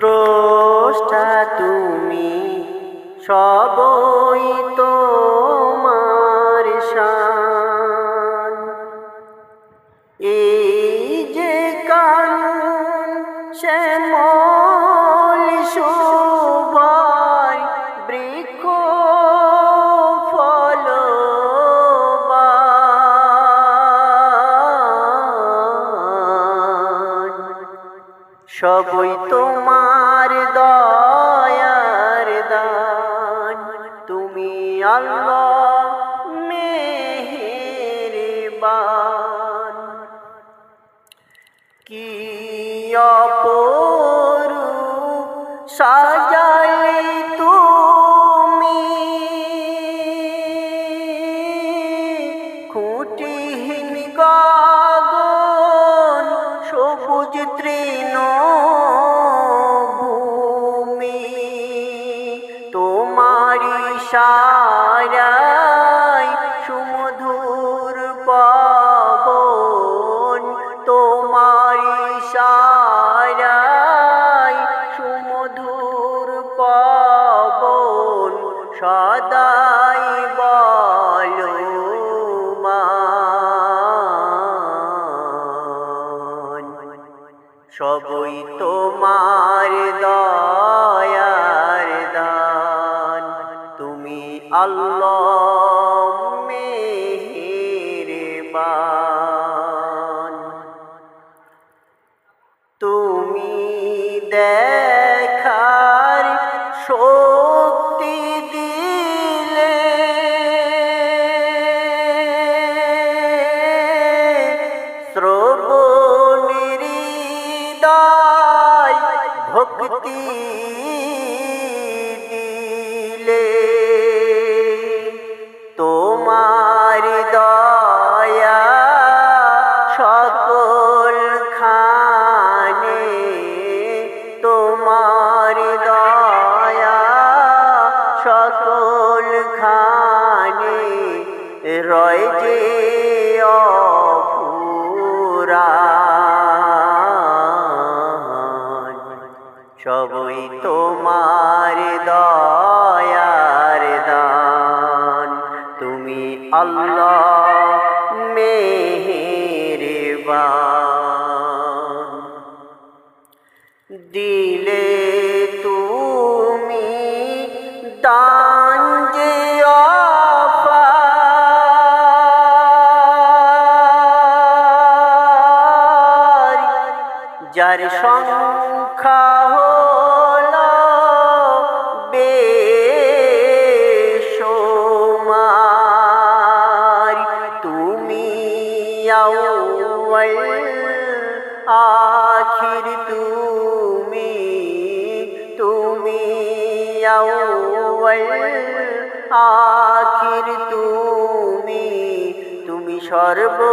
স্রষ্টা তুমি সবই তোমার শান। যে শ্যামল শোভায় বৃক্ষ সবই তোমার দয়ার দান। তুমি আল্লাহ মেহেরবান। কি অপরূপ সাজালে তুমি। খুঁটিহীন গগন সারায় সুমধুর পাবন তোমারি সারায় সুমধুর পাবন সদাই বলো সবই তোমার দয়ার আল্লাহ মেহেরবান। তুমি দেখার শক্তি দিলে শ্রবণের হৃদয় ভক্তি রয় যে সবই তোমার দয়ার দান। তুমি আল্লাহ মেহেরবান। দিলে যার সংখ্যা হল বেশমার। তুমি আখির তুমি তুমি আখির তুমি তুমি সর্বশক্তিমান।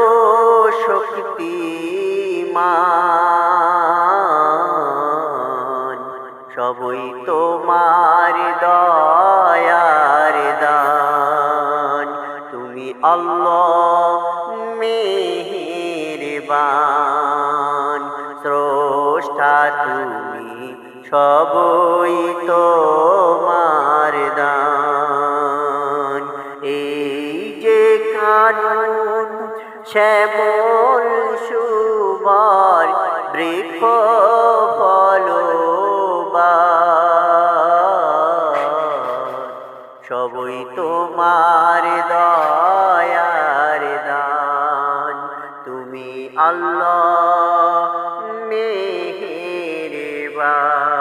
সবই তোমার দয়ার দান। তুমি আল্লাহ মেহেরবান। স্রষ্টা তুমি সবই তোমার দান। এই যে কানুন, শ্যামল সুবার বৃক্ষ ফলবান সবই তোমার দয়ার দান। তুমি আল্লাহ মেহেরবান।